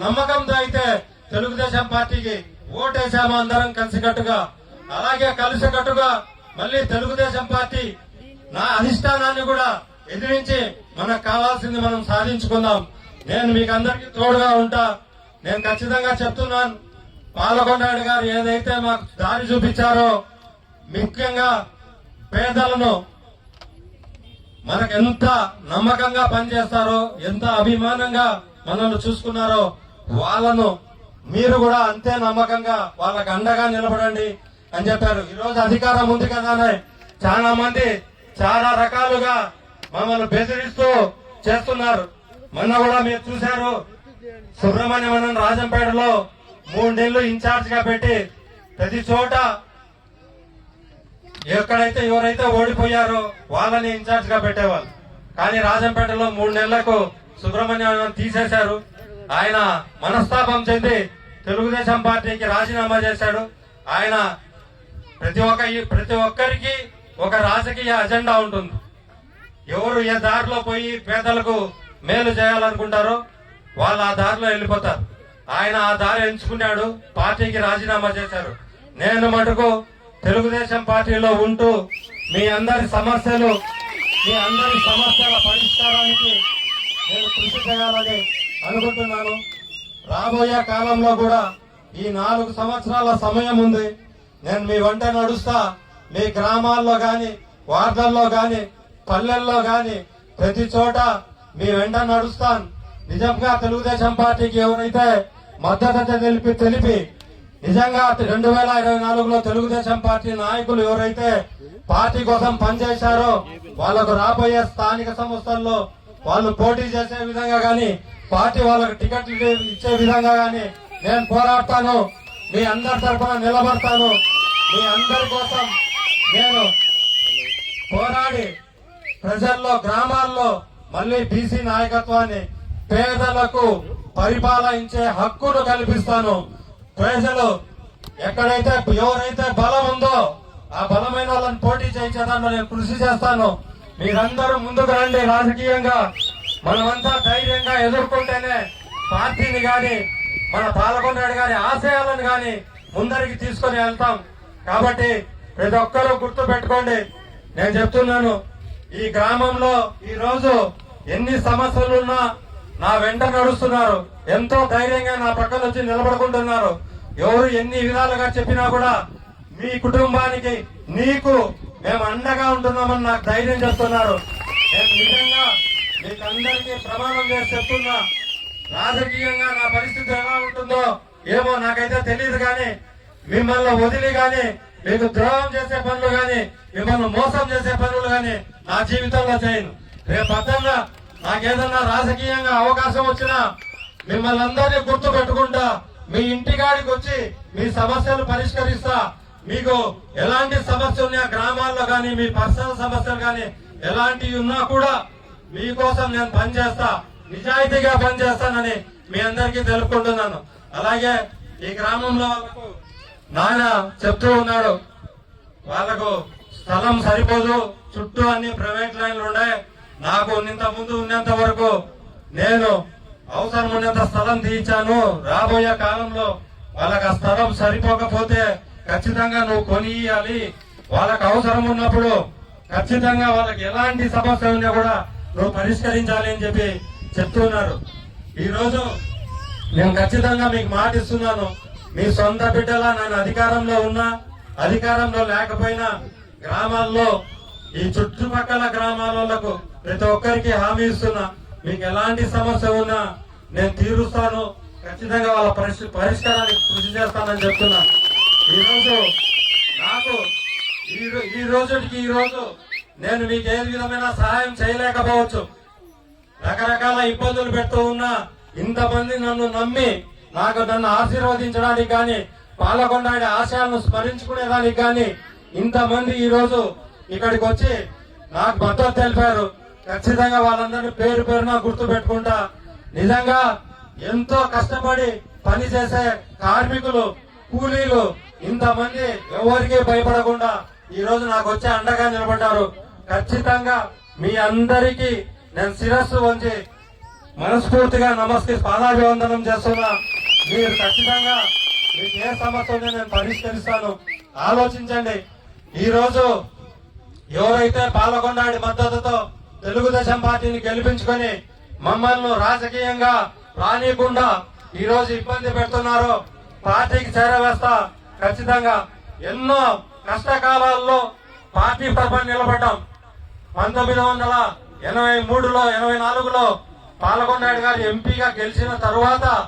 నమ్మకంతో అయితే తెలుగుదేశం పార్టీకి ఓటేశాము అందరం కలిసికట్టుగా. అలాగే కలిసికట్టుగా మళ్ళీ తెలుగుదేశం పార్టీ నా అధిష్టానాన్ని కూడా ఎదిరించి మనకు కావాల్సింది మనం సాధించుకుందాం. నేను మీకు అందరికీ తోడుగా ఉంటా. నేను ఖచ్చితంగా చెప్తున్నాను పాలకొండాడు గారు ఏదైతే మాకు దారి చూపించారో ముఖ్యంగా పేదలను మనకు ఎంత నమ్మకంగా పనిచేస్తారో ఎంత అభిమానంగా మనల్ని చూసుకున్నారో వాళ్ళను మీరు కూడా అంతే నమ్మకంగా వాళ్ళకు అండగా నిలబడండి అని చెప్పారు. ఈరోజు అధికారం ఉంది కదా అని చాలా మంది చాలా రకాలుగా మమ్మల్ని బెదిరిస్తూ చేస్తున్నారు. మొన్న కూడా మీరు చూశారు సుబ్రహ్మణ్యం రాజంపేటలో మూడు నెలలు ఇన్ఛార్జ్గా పెట్టి ప్రతి చోట ఎక్కడైతే ఎవరైతే ఓడిపోయారో వాళ్ళని ఇన్ఛార్జ్గా పెట్టేవాళ్ళు. కానీ రాజంపేటలో మూడు నెలలకు సుబ్రహ్మణ్యం తీసేశారు. ఆయన మనస్తాపం చెంది తెలుగుదేశం పార్టీకి రాజీనామా చేశాడు. ఆయన ప్రతి ఒక్క ప్రతి ఒక్కరికి ఒక రాజకీయ అజెండా ఉంటుంది. ఎవరు ఏ దారిలో పోయి పేదలకు మేలు చేయాలనుకుంటారో వాళ్ళు ఆ దారిలో వెళ్ళిపోతారు. ఆయన ఆ దారి ఎంచుకున్నాడు పార్టీకి రాజీనామా చేశారు. నేను మటుకు తెలుగుదేశం పార్టీలో ఉంటూ మీ అందరి సమస్యలు మీ అందరి సమస్యల పరిష్కారానికి నేను కృషి చేయాలని అనుకుంటున్నాను. రాబోయే కాలంలో కూడా ఈ నాలుగు సంవత్సరాల సమయం ఉంది. నేను మీ వెంట నడుస్తా. మీ గ్రామాల్లో కానీ వార్డల్లో కానీ పల్లెల్లో కానీ ప్రతి చోట మీ వెంట నడుస్తాను. నిజంగా తెలుగుదేశం పార్టీకి ఎవరైతే మద్దతు తెలిపి తెలిపి నిజంగా రెండు వేల ఇరవై నాలుగులో తెలుగుదేశం పార్టీ నాయకులు ఎవరైతే పార్టీ కోసం పనిచేశారో వాళ్ళకు రాబోయే స్థానిక సంస్థల్లో వాళ్ళు పోటీ చేసే విధంగా కానీ పార్టీ వాళ్ళకి టికెట్లు ఇచ్చే విధంగా కానీ నేను పోరాడతాను. మీ అందరి తరఫున నిలబడతాను. మీ అందరి కోసం నేను పోరాడి ప్రజల్లో గ్రామాల్లో మళ్ళీ బీసీ నాయకత్వాన్ని పేదలకు పరిపాలించే హక్కును కల్పిస్తాను. ప్రజలు ఎక్కడైతే ఎవరైతే బలం ఉందో ఆ బలమైన వాళ్ళని పోటీ చేయించడానికి నేను కృషి చేస్తాను. మీరందరూ ముందుకు రండి రాజకీయంగా. మనమంతా ధైర్యంగా ఎదుర్కొంటేనే పార్టీని గాని మన పాలకొండాడు గాని ఆశయాలను గాని ముందరికి తీసుకొని వెళ్తాం. కాబట్టి ప్రతి ఒక్కరూ గుర్తు పెట్టుకోండి. నేను చెప్తున్నాను ఈ గ్రామంలో ఈ రోజు ఎన్ని సమస్యలున్నా నా వెంట నడుస్తున్నారు. ఎంతో ధైర్యంగా నా పక్కన వచ్చి నిలబడుకుంటున్నారు. ఎవరు ఎన్ని విధాలుగా చెప్పినా కూడా మీ కుటుంబానికి నీకు మేము అండగా ఉంటున్నామని నాకు ధైర్యం చెప్తున్నారు. నేను నిజంగా మీకందరికీ ప్రమాణం చేసి చెప్తున్నా. రాజకీయంగా నా పరిస్థితి ఎలా ఉంటుందో ఏమో నాకైతే తెలియదు కానీ మిమ్మల్ని వదిలి కానీ మీకు ద్రోహం చేసే పనులు కానీ మిమ్మల్ని మోసం చేసే పనులు కానీ నా జీవితంలో చేయను. రేపు అర్థంగా నాకేదన్నా రాజకీయంగా అవకాశం వచ్చినా మిమ్మల్ని అందరినీ గుర్తు పెట్టుకుంటా మీ ఇంటికాడికి వచ్చి మీ సమస్యలు పరిష్కరిస్తా. మీకు ఎలాంటి సమస్యలు ఉన్నాయా గ్రామాల్లో కానీ మీ పర్సనల్ సమస్యలు కానీ ఎలాంటివి ఉన్నా కూడా మీకోసం నేను పనిచేస్తా నిజాయితీగా పనిచేస్తానని మీ అందరికీ తెలుపుకుంటున్నాను. అలాగే ఈ గ్రామంలో వాళ్ళకు నాయన చెప్తూ ఉన్నాడు వాళ్ళకు స్థలం సరిపోదు చుట్టూ అన్ని ప్రైవేట్ లైన్లు ఉన్నాయి నాకు ఇంత ముందు ఉన్నంత వరకు నేను అవసరం ఉన్నంత స్థలం తీయించాను రాబోయే కాలంలో వాళ్ళకి ఆ స్థలం సరిపోకపోతే ఖచ్చితంగా నువ్వు కొనియాలి. వాళ్ళకి అవసరం ఉన్నప్పుడు ఖచ్చితంగా వాళ్ళకి ఎలాంటి సమస్య ఉన్నా కూడా నువ్వు పరిష్కరించాలి అని చెప్పి చెప్తున్నారు. ఈరోజు నేను ఖచ్చితంగా మీకు మాట ఇస్తున్నాను. మీ సొంత బిడ్డలా నేను అధికారంలో ఉన్నా అధికారంలో లేకపోయినా గ్రామాల్లో ఈ చుట్టుపక్కల గ్రామాలకు ప్రతి ఒక్కరికి హామీ ఇస్తున్నా. మీకు ఎలాంటి సమస్య ఉన్నా నేను తీరుస్తాను. ఖచ్చితంగా వాళ్ళ పరిష్- పరిష్కారానికి కృషి చేస్తానని చెప్తున్నా ఈరోజు నాకు ఈ ఈ రోజుకి ఈరోజు నేను మీకు ఏ విధమైన సహాయం చేయలేకపోవచ్చు. రకరకాల ఇబ్బందులు పెడుతూ ఉన్నా ఇంతమంది నన్ను నమ్మి నాకు నన్ను ఆశీర్వదించడానికి కానీ పాలకొండ ఆశయాలను స్మరించుకునేదానికి కానీ ఇంతమంది ఈరోజు ఇక్కడికి వచ్చి నాకు మద్దతు తెలిపారు. ఖచ్చితంగా వాళ్ళందరినీ పేరు పేరున గుర్తు పెట్టుకుంటా నిజంగా ఎంతో కష్టపడి పని చేసే కార్మికులు కూలీలు ఇంతమంది ఎవరికీ భయపడకుండా ఈ రోజు నాకు వచ్చి అండగా నిలబడ్డారు. ఖచ్చితంగా మీ అందరికీ నేను శిరస్సు వంచి మనస్ఫూర్తిగా నమస్తే పాదాభివందనం చేస్తున్నా. మీరు ఖచ్చితంగా మీకు ఏ సమస్య ఉందో నేను పరిష్కరిస్తాను. ఆలోచించండి. ఈరోజు ఎవరైతే పాలకొండాడి మద్దతుతో తెలుగుదేశం పార్టీని గెలిపించుకొని మమ్మల్ని రాజకీయంగా రానియకుండా ఈరోజు ఇబ్బంది పెడుతున్నారో పార్టీకి చేరవేస్తా ఖచ్చితంగా ఎన్నో కష్టకాలాల్లో పార్టీ తరఫున నిలబడ్డాం. పంతొమ్మిది వందల ఎనభై మూడులో ఎనభై నాలుగులో పాలకొండాడు గారు ఎంపీగా గెలిచిన తరువాత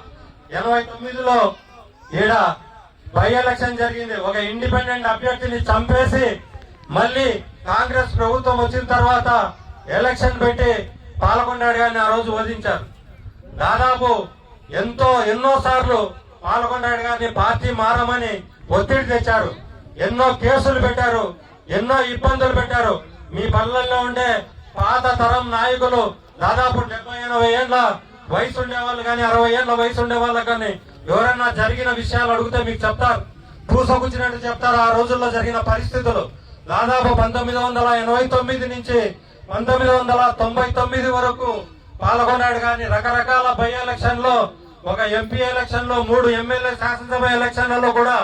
ఎనభై తొమ్మిదిలో ఈడ బై ఎలక్షన్ జరిగింది. ఒక ఇండిపెండెంట్ అభ్యర్థిని చంపేసి మళ్ళీ కాంగ్రెస్ ప్రభుత్వం వచ్చిన తర్వాత ఎలక్షన్ పెట్టి పాలకొండాడు గారిని ఆ రోజు వధించారు. దాదాపు ఎంతో ఎన్నో సార్లు పాల్గొన్నాడు గారిని పార్టీ మారమని ఒత్తిడి తెచ్చారు. ఎన్నో కేసులు పెట్టారు ఎన్నో ఇబ్బందులు పెట్టారు. మీ పల్లెల్లో ఉండే పాత తరం నాయకులు దాదాపు డెబ్బై ఎనభై ఏళ్ళ వయసు ఉండేవాళ్ళు కానీ అరవై ఏళ్ళ వయసు ఉండే వాళ్ళకి కానీ ఎవరైనా జరిగిన విషయాలు అడిగితే మీకు చెప్తారు. పూసగుచ్చినట్టు చెప్తారు ఆ రోజుల్లో జరిగిన పరిస్థితులు. దాదాపు పంతొమ్మిది వందల ఎనభై తొమ్మిది నుంచి పంతొమ్మిది వందల తొంభై తొమ్మిది వరకు పాల్గొన్నాడు కానీ రకరకాల బై ఎలక్షన్లో ఒక ఎంపీ ఎలక్షన్లో మూడు ఎమ్మెల్యే శాసనసభ ఎలక్షన్లలో కూడా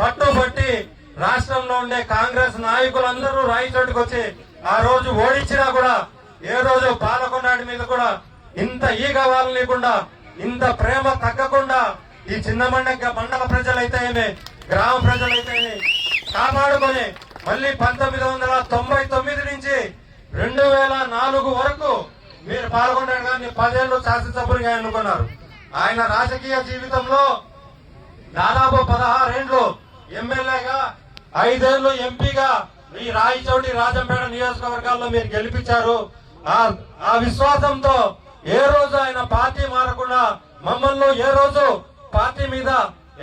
పట్టుబట్టి రాష్ట్రంలో ఉండే కాంగ్రెస్ నాయకులందరూ రాయచోటుకు వచ్చి ఆ రోజు ఓడించినా కూడా ఏ రోజు పాలకొండాడి మీద కూడా ఇంత ఈగ వాళ్ళనికుండా ఇంత ప్రేమ తగ్గకుండా ఈ చిన్న మండక మండల ప్రజలైతేనేమి గ్రామ ప్రజలైతేనే కాపాడుకొని మళ్ళీ పంతొమ్మిది వందల తొంభై తొమ్మిది నుంచి రెండు వేల నాలుగు వరకు మీరు పాల్గొన్నాడు కానీ పదేళ్ళు శాసనసభ్యులుగా ఎన్నుకున్నారు. ఆయన రాజకీయ జీవితంలో దాదాపు పదహారేండ్లు ఎమ్మెల్యేగా ఐదేళ్ళు ఎంపీగా ఈ రాయచోటి రాజంపేట నియోజకవర్గాల్లో మీరు గెలిపించారు. ఆ విశ్వాసంతో ఏ రోజు ఆయన పార్టీ మారకుండా మమ్మల్ని ఏ రోజు పార్టీ మీద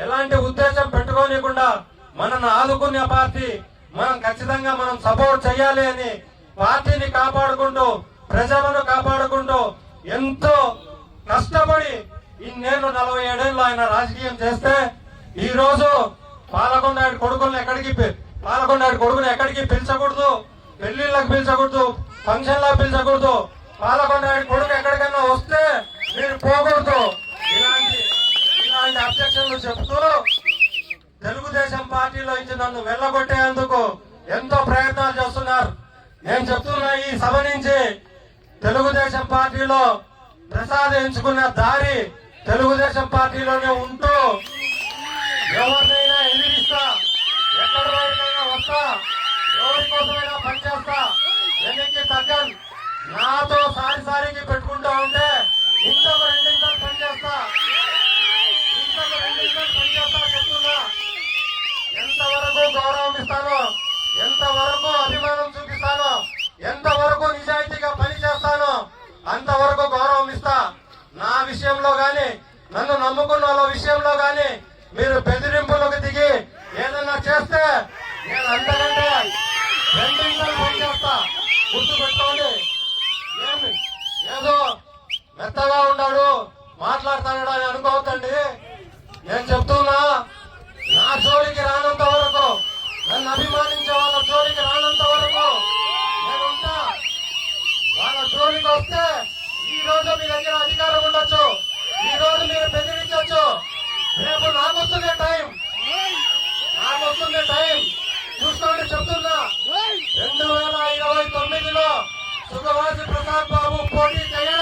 ఎలాంటి ఉద్దేశం పెట్టుకోనికుండా మనల్ని ఆదుకునే పార్టీ మనం ఖచ్చితంగా మనం సపోర్ట్ చేయాలి అని పార్టీని కాపాడుకుంటూ ప్రజలను కాపాడుకుంటూ ఎంతో కష్టపడి ఇన్నేళ్ళు నలభై ఏడేళ్ళు ఆయన రాజకీయం చేస్తే ఈరోజు పాలకొండ పాలకొండాడి కొడుకుల్ని ఎక్కడికి పాలకొండ పాలకొండాడి కొడుకుని ఎక్కడికి పిలిచకూడదు. పెళ్ళిళ్ళకి పిలిచకూడదు. ఫంక్షన్లకు పిలిచకూడదు. పాలకొండాడి కొడుకు ఎక్కడికైనా వస్తే మీరు పోకూడదు. ఇలాంటి ఇలాంటి అబ్జెక్షన్లు చెప్తూ తెలుగుదేశం పార్టీలో ఇచ్చి నన్ను వెళ్ళగొట్టేందుకు ఎంతో ప్రయత్నాలు చేస్తున్నారు. నేను చెప్తున్నా ఈ సభ నుంచి తెలుగుదేశం పార్టీలో ప్రసాదించుకున్న దారి తెలుగుదేశం పార్టీలోనే ఉంటూ ఎవరిని ఎక్కడ వరకైనా వస్తా. ఎవరి కోసమైనా పనిచేస్తా వెనక్కి తగ్గను నాతో సారి సారికి పెట్టుకుంటా ఉంటే ఇంకొక రెండింతలు పనిచేస్తా ఇంకొక రెండింతలు పనిచేస్తా చెప్తున్నా. ఎంతవరకు గౌరవం ఇస్తానో ఎంతవరకు అభిమానం చూపిస్తానో ఎంతవరకు నిజాయితీగా పని చేస్తానో అంతవరకు గౌరవం ఇస్తా. నా విషయంలో గాని నన్ను నమ్ముకున్న వాళ్ళ విషయంలో గాని మీరు బెదిరింపులకు దిగి చేస్తే నేను అంతకంటే రెండింతలు పని చేస్తా. గుర్తు పెట్టుకోండి ఏమి? ఏదో మెత్తగా ఉన్నాడు మాట్లాడతాడు అని అనుకోకండి నేను చెప్తున్నా నా జోలికి రానంత వరకు నన్ను అభిమానించే వాళ్ళ జోలికి రానంత వరకు నేను ఉంటా. వాళ్ళ జోలికి వస్తే ఈ రోజు మీ దగ్గర అధికారం ఉండొచ్చు. ఈ రోజు మీరు బెదిరించవచ్చు రేపు నాకు వస్తుంది టైం. వస్తుంది టైం. చూసుకోండి చెప్తున్నా. రెండు వేల ఇరవై తొమ్మిదిలో సుఖవాసి ప్రసాద్ బాబు పోటీ చేయడం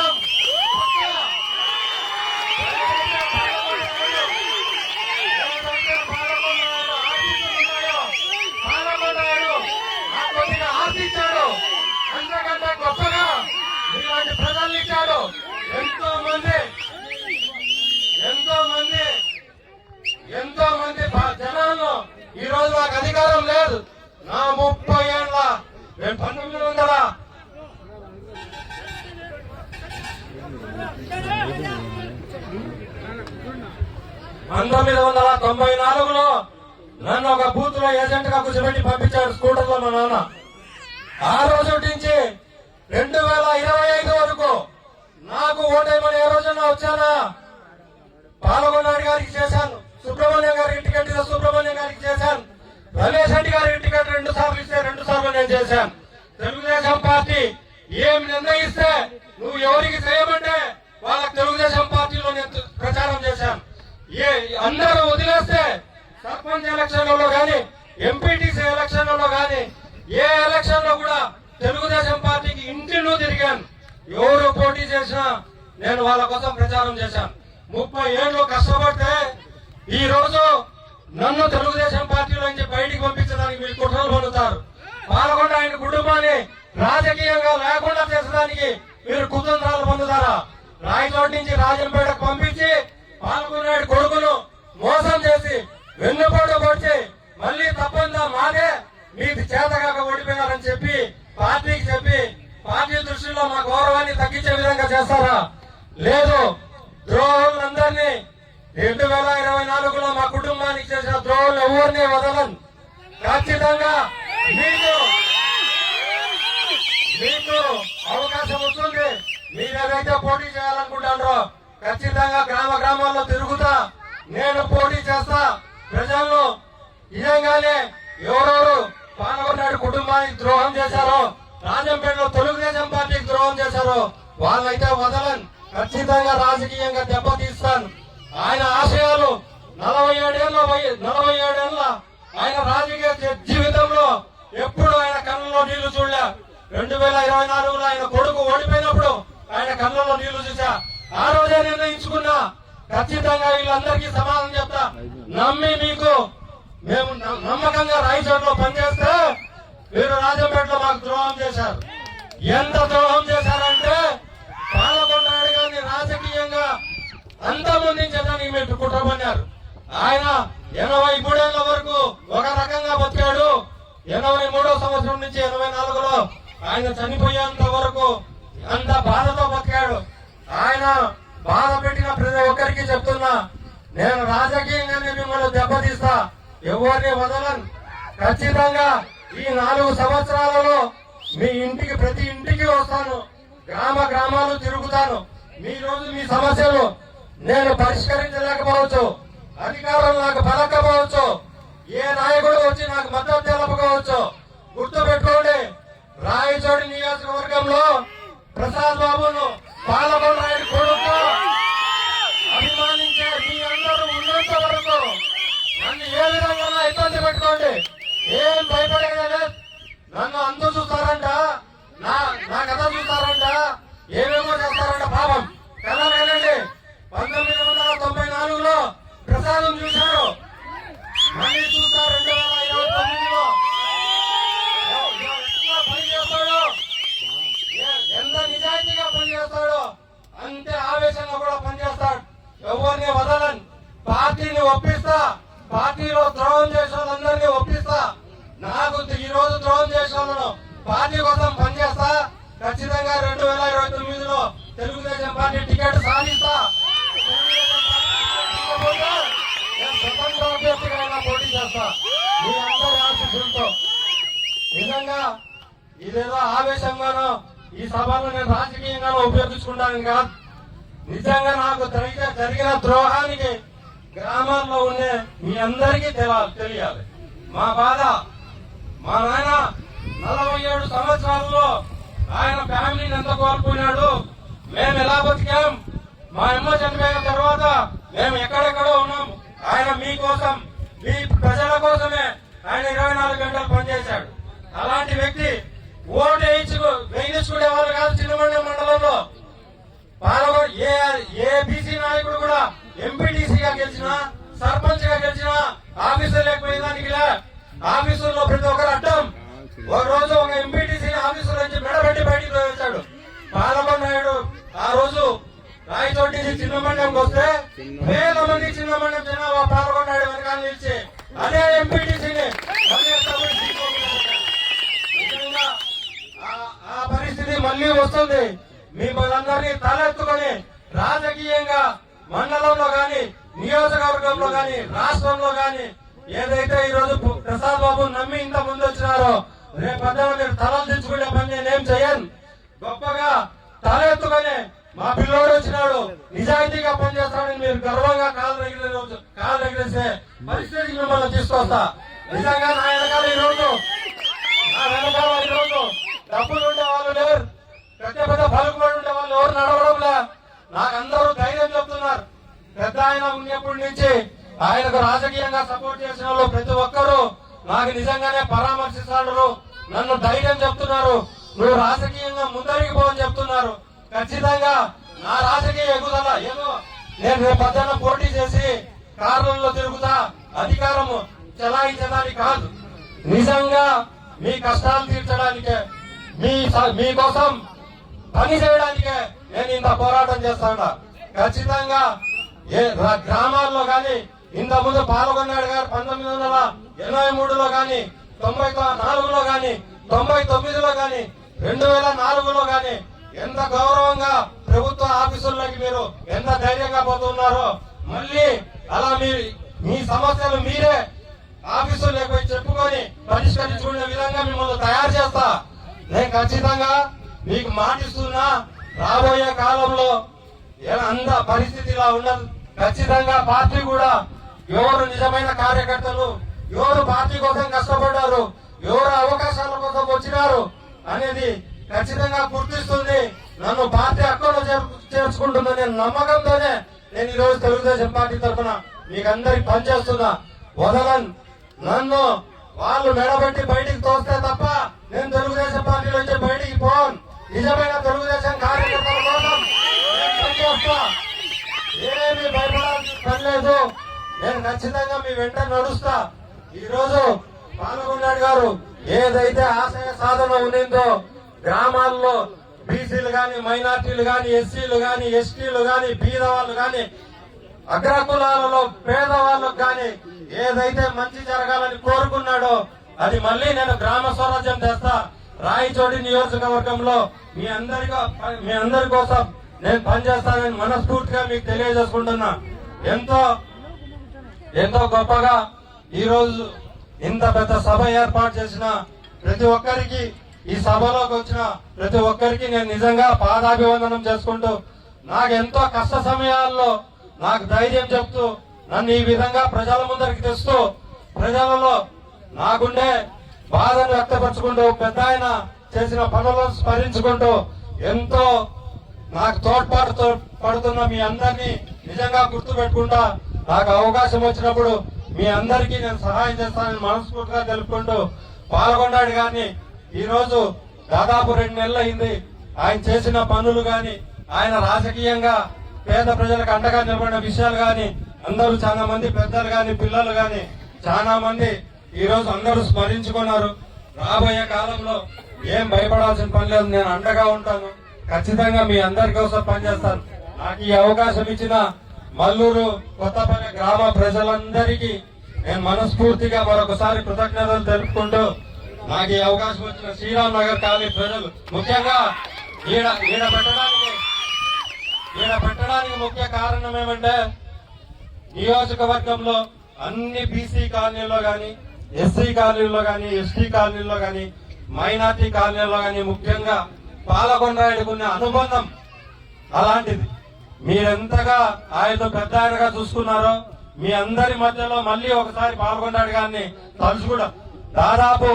ఈ రోజు నాకు అధికారం లేదు. నా ముప్పై ఏళ్ళ నేను పంతొమ్మిది వందల పంతొమ్మిది వందల తొంభై నాలుగులో నన్ను ఒక బూత్లో ఏజెంట్గా కూర్చోబెట్టి పంపించాడు స్కూటర్లో మా నాన్న. ఆ రోజు నుంచి రెండు వేల ఇరవై ఐదు వరకు నాకు ఓటేమని ఏ రోజున వచ్చానా? పాల్గొన్నాడు గారికి చేశాను. సుబ్రహ్మణ్యం గారి ఇంటికంటే సుబ్రహ్మణ్యం గారికి చేశాను రమేష్ రెడ్డి గారి టికెట్ రెండు సార్లు ఇస్తే రెండు సార్లు నేను చేశాను తెలుగుదేశం పార్టీ ఏం నిర్ణయిస్తే నువ్వు ఎవరికి చేయమంటే వాళ్ళ తెలుగుదేశం పార్టీలో నేను ప్రచారం చేశాను ఏ అందరూ వదిలేస్తే సర్పంచ్ ఎలక్షన్లలో కానీ ఎంపీటీసీ ఎలక్షన్లలో కానీ ఏ ఎలక్షన్లో కూడా తెలుగుదేశం పార్టీకి ఇంటిలో తిరిగాను ఎవరు పోటీ చేసినా నేను వాళ్ళ కోసం ప్రచారం చేశాను ముప్పై ఏళ్ళు కష్టపడితే ఈ రోజు నన్ను తెలుగుదేశం పార్టీలో నుంచి బయటికి పంపించడానికి మీరు కుట్రలు పడుతారు. పాల్గొండ ఆయన కుటుంబాన్ని రాజకీయంగా లేకుండా చేసడానికి మీరు కుతంత్రాలు పొందుతారా? రాయచోటి నుంచి రాజంపేటకు పంపించి పాల్గొన్నాడు కొడుకును మోసం చేసి వెన్నుపోటు పొడిచి మళ్ళీ తప్పందా మాదే మీకు చేతగాక ఓడిపోయారని చెప్పి పార్టీకి చెప్పి పార్టీ దృష్టిలో మా గౌరవాన్ని తగ్గించే విధంగా చేస్తారా? లేదు ద్రోహులందరినీ రెండు వేల ఇరవై నాలుగులో మా కుటుంబానికి చేసిన ద్రోహులు ఎవరిని వదలను ఖచ్చితంగా మీకు మీకు అవకాశం వస్తుంది మీరు పోటీ చేయాలనుకుంటారో ఖచ్చితంగా గ్రామ గ్రామాల్లో తిరుగుతా. నేను పోటీ చేస్తా. ప్రజలను నిజంగానే ఎవరెవరు పాల్గొన్నాడు కుటుంబానికి ద్రోహం చేశారో రాజంపేటలో తెలుగుదేశం పార్టీకి ద్రోహం చేశారో వాళ్ళైతే వదలను. ఖచ్చితంగా రాజకీయంగా దెబ్బతీస్తాను. ఆయన ఆశయాలు నలభై ఏడేళ్ళ నలభై ఏడేళ్ళ ఆయన రాజకీయ జీవితంలో ఎప్పుడు ఆయన కళ్ళలో నీళ్ళు చూడలే. రెండు వేల ఇరవై నాలుగులో ఆయన కొడుకు ఓడిపోయినప్పుడు ఆయన కళ్ళలో నీళ్ళు చూసా ఆ రోజే నిర్ణయించుకున్నా. ఖచ్చితంగా వీళ్ళందరికీ సమాధానం చెప్తా. నమ్మి మీకు మేము నమ్మకంగా రాయచోట్లో పనిచేస్తే మీరు రాజంపేటలో మాకు ద్రోహం చేశారు. ఎంత ద్రోహం చేశారంటే అంతమొందించడానికి మీరు కుట్రపన్నారు ఆయన ఎనభై మూడేళ్ళ వరకు ఒక రకంగా బతికాడు. ఎనభై మూడో సంవత్సరం నుంచి ఎనభై నాలుగులో ఆయన చనిపోయేంత వరకు అంత బాధతో బతికాడు. ఆయన బాధ పెట్టిన ప్రతి ఒక్కరికి చెప్తున్నా నేను రాజకీయంగానే మిమ్మల్ని దెబ్బతీస్తా. ఎవరిని వదలను. ఖచ్చితంగా ఈ నాలుగు సంవత్సరాలలో మీ ఇంటికి ప్రతి ఇంటికి వస్తాను. గ్రామ గ్రామాలు తిరుగుతాను. మీ రోజు మీ సమస్యలు నేను పరిష్కరించలేకపోవచ్చు అధికారం నాకు పలకపోవచ్చు ఏ నాయకుడు వచ్చి నాకు మద్దతు తెలపకపోవచ్చు. గుర్తు పెట్టుకోండి రాయచోడి నియోజకవర్గంలో ప్రసాద్ బాబును పాలకొండ రాయుడు కొడుకు అభిమానించే మీ అందరూ ఉన్నంత వరకు నన్ను ఏ విధంగా ఇబ్బంది పెట్టుకోండి. ఏం భయపడేది నన్ను అందు చూస్తారంట నా నా కథ చూస్తారంట ఏమేమో చేస్తారంట పాపం కథ వినండి పంతొమ్మిది వందల తొంభై నాలుగులో ప్రసాదం చూశారు. మళ్ళీ చూస్తారు రెండు వేల ఇరవై తొమ్మిదిలో ఎట్లా పని ఎంత నిజాయితీగా పనిచేస్తాడో అంతే ఆవేశంగా కూడా పనిచేస్తాడు. ఎవరిని వదలని పార్టీని ఒప్పిస్తా పార్టీలో ద్రోహం చేసిన వాళ్ళందరినీ ఒప్పిస్తా. నాకు ఈ రోజు ద్రోహం చేసిన వాళ్ళను పార్టీ కోసం పనిచేస్తా. ఖచ్చితంగా రెండు వేల ఇరవై తొమ్మిదిలో తెలుగుదేశం పార్టీ టికెట్ సాధిస్తా. చేస్తా. మీ ఆశీస్సులతో. నిజంగా ఇదేదో ఆవేశంగానో ఈ సభను నేను రాజకీయంగానో ఉపయోగించుకుంటాను కాదు నిజంగా నాకు జరిగిన జరిగిన ద్రోహానికి గ్రామాల్లో ఉండే మీ అందరికీ తెలాలి తెలియాలి. మా బాధ మా నాయన నలభై ఏడు సంవత్సరాల్లో ఆయన ఫ్యామిలీని ఎంత కోల్పోయినాడు? మేము ఎలా బతికాం? మా అమ్మ చనిపోయిన తర్వాత మేము ఎక్కడెక్కడో ఉన్నాం. ఆయన మీకోసం ఈ ప్రజల కోసమే ఆయన ఇరవై నాలుగు గంటలు పనిచేశాడు. అలాంటి వ్యక్తి ఓటు వేయించుకు వేయించుకునే వాళ్ళు కాదు చిన్నమండ మండలంలో. పాల్గొ ఏ ఏ బీసీ నాయకుడు కూడా ఎంపీటీసీగా గెలిచినా సర్పంచ్గా గెలిచినా ఆఫీసర్ లేకపోయిన దానికి ఆఫీసుల్లో ప్రతి ఒక్కరు అడ్డం. ఒక రోజు ఒక ఎంపీటీసీ ఆఫీసర్ నుంచి మెడబెట్టి బయటికి వచ్చాడు పాలకొండ నాయుడు ఆ రోజు రాయచోటి నుంచి చిన్నమండంకి వస్తే వేల మంది చిన్నమండం జనాభా పాల్గొన్నాడు వెనకాల నిలిచి అదే ఎంపీటీసీని ఆ- ఆ పరిస్థితి మళ్ళీ వస్తుంది. మిమ్మల్ని తలెత్తుకొని రాజకీయంగా మండలంలో గాని నియోజకవర్గంలో గాని రాష్ట్రంలో గాని ఏదైతే ఈ రోజు ప్రసాద్ బాబు నమ్మి ఇంత ముందు వచ్చినారో రేపు మీరు తలలు తెచ్చుకునే పని నేనేం చేయను. గొప్పగా తలెత్తుకొని మా పిల్లోడు వచ్చినాడు. నిజాయితీగా పనిచేస్తాడని మీరు గర్వంగా కాలు ఎగిరే రోజు కాలు ఎగిరేసే పరిస్థితికి మిమ్మల్ని తీసుకొస్తా. నిజంగా నా వెనకాల ఈ రోజు నా వెనకాల ఈరోజు డబ్బులు ఉండే వాళ్ళు లేరు. పెద్ద పెద్ద పలుకుబడి ఉండే వాళ్ళు ఎవరు నడవడం నాకందరూ నాకు అందరూ ధైర్యం చెప్తున్నారు. పెద్ద ఆయన ఉన్నప్పటి నుంచి ఆయనకు రాజకీయంగా సపోర్ట్ చేసిన వాళ్ళు ప్రతి ఒక్కరూ నాకు నిజంగానే పరామర్శిస్తున్నారు నన్ను ధైర్యం చెప్తున్నారు. నువ్వు రాజకీయంగా ముందరికి పోవని చెప్తున్నారు. ఖచ్చితంగా నా రాజకీయ ఎగుదల ఏదో నేను రేపు పద్దెన పోటీ చేసి కారణంలో తిరుగుతా అధికారము చెలాయించడానికి కాదు. నిజంగా మీ కష్టాలు తీర్చడానికే మీ స- మీకోసం పని చేయడానికే నేను ఇంత పోరాటం చేస్తాను ఖచ్చితంగా ఏ గ్రామాల్లో కానీ ఇంత ముందు పాల్గొన్నాడు గారు పంతొమ్మిది వందల ఎనభై మూడులో కానీ తొంభై నాలుగులో కానీ తొంభై తొమ్మిదిలో కానీ రెండు వేల నాలుగులో కానీ ఎంత గౌరవంగా ప్రభుత్వ ఆఫీసుల్లోకి మీరు ఎంత ధైర్యంగా పోతున్నారో మళ్ళీ అలా మీ మీ సమస్యలు మీరే ఆఫీసులకు పోయి చెప్పుకొని పరిష్కరించుకునే విధంగా మిమ్మల్ని తయారు చేస్తా. నేను ఖచ్చితంగా మీకు మాటిస్తున్నా రాబోయే కాలంలో అంత పరిస్థితి ఇలా ఉండదు ఖచ్చితంగా పార్టీ కూడా ఎవరు నిజమైన కార్యకర్తలు ఎవరు పార్టీ కోసం కష్టపడ్డారు ఎవరు అవకాశాల కోసం వచ్చినారు అనేది ఖచ్చితంగా గుర్తిస్తుంది. నన్ను పార్టీ అక్కడో చేర్చుకుంటుందనే నమ్మకంతోనే నేను ఈరోజు తెలుగుదేశం పార్టీ తరఫున మీకందరికి పనిచేస్తున్నా. వదలన్. నన్ను వాళ్ళు మెడబెట్టి బయటికి తోస్తే తప్ప నేను తెలుగుదేశం పార్టీ నుంచి బయటికి పోను. నిజమైన తెలుగుదేశం కార్యకర్తల కోసం ఏమీ భయపడాల్సిన పని లేదు. నేను ఖచ్చితంగా మీ వెంట నడుస్తా. ఈ రోజు పాల్గొన్నాడు గారు ఏదైతే ఆశయ సాధన ఉండిందో గ్రామాల్లో బీసీలు గాని మైనార్టీలు గాని ఎస్సీలు గాని ఎస్టీలు గాని బీద వాళ్ళు గాని అగ్రకులాలలో పేదవాళ్ళకు గాని ఏదైతే మంచి జరగాలని కోరుకున్నాడో అది మళ్ళీ నేను గ్రామ స్వరాజ్యం తెస్తా. రాయచోటి నియోజకవర్గంలో మీ అందరికీ మీ అందరి కోసం నేను పనిచేస్తానని మనస్ఫూర్తిగా మీకు తెలియజేసుకుంటున్నా. ఎంతో ఎంతో గొప్పగా ఈరోజు ఇంత పెద్ద సభ ఏర్పాటు చేసిన ప్రతి ఒక్కరికి ఈ సభలోకి వచ్చిన ప్రతి ఒక్కరికి నేను నిజంగా పాదాభివందనం చేసుకుంటూ నాకు ఎంతో కష్ట సమయాల్లో నాకు ధైర్యం చెప్తూ నన్ను ఈ విధంగా ప్రజల ముందరికి తెస్తూ ప్రజలలో నాకుండే బాధను వ్యక్తపరచుకుంటూ పెద్ద ఆయన చేసిన పనులను స్మరించుకుంటూ ఎంతో నాకు తోడ్పాటు పడుతున్న మీ అందరినీ నిజంగా గుర్తు పెట్టుకుంటా నాకు అవకాశం వచ్చినప్పుడు మీ అందరికీ నేను సహాయం చేస్తానని మనస్ఫూర్తిగా తెలుపుకుంటూ పాల్గొన్నాడు కానీ ఈరోజు దాదాపు రెండు నెలలు అయింది. ఆయన చేసిన పనులు గాని ఆయన రాజకీయంగా పేద ప్రజలకు అండగా నిలబడిన విషయాలు గాని అందరూ చాలా మంది పెద్దలు గాని పిల్లలు గాని చాలా మంది ఈరోజు అందరూ స్మరించుకున్నారు. రాబోయే కాలంలో ఏం భయపడాల్సిన పని లేదు నేను అండగా ఉంటాను. ఖచ్చితంగా మీ అందరి కోసం పనిచేస్తాను. నాకు ఈ అవకాశం ఇచ్చిన మల్లూరు కొత్తపల్లి గ్రామ ప్రజలందరికీ నేను మనస్ఫూర్తిగా మరొకసారి కృతజ్ఞతలు తెలుపుకుంటూ నాకు ఈ అవకాశం వచ్చిన శ్రీరామ్ నగర్ కాలనీ ప్రజలు ముఖ్యంగా ఈడ ఈడ పెట్టడానికి ఈడ పెట్టడానికి ముఖ్య కారణం ఏమంటే నియోజకవర్గంలో అన్ని బీసీ కాలనీలో కానీ ఎస్సీ కాలనీలో కానీ ఎస్టీ కాలనీలో కానీ మైనార్టీ కాలనీలో కానీ ముఖ్యంగా పాలకొండాయుడుకున్న అనుబంధం అలాంటిది. మీరెంతగా ఆయనతో పెద్ద ఆయనగా చూసుకున్నారో మీ అందరి మధ్యలో మళ్ళీ ఒకసారి పాల్గొన్నాడు గారిని కూడా దాదాపు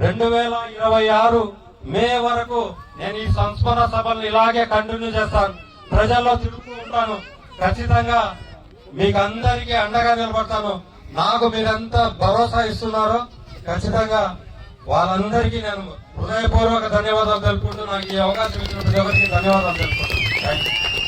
రెండు వేల ఇరవై ఆరు మే వరకు నేను ఈ సంస్మరణ సభలను ఇలాగే కంటిన్యూ చేస్తాను. ప్రజల్లో తిరుగుతూ ఉంటాను. ఖచ్చితంగా మీకు అందరికీ అండగా నిలబడతాను. నాకు మీరెంత భరోసా ఇస్తున్నారో ఖచ్చితంగా వాళ్ళందరికీ నేను హృదయపూర్వక ధన్యవాదాలు తెలుపుకుంటూ నాకు ఈ అవకాశం ఇచ్చిన ప్రతి ఒక్కరికి ధన్యవాదాలు తెలుపుకుంటున్నాను. Thank you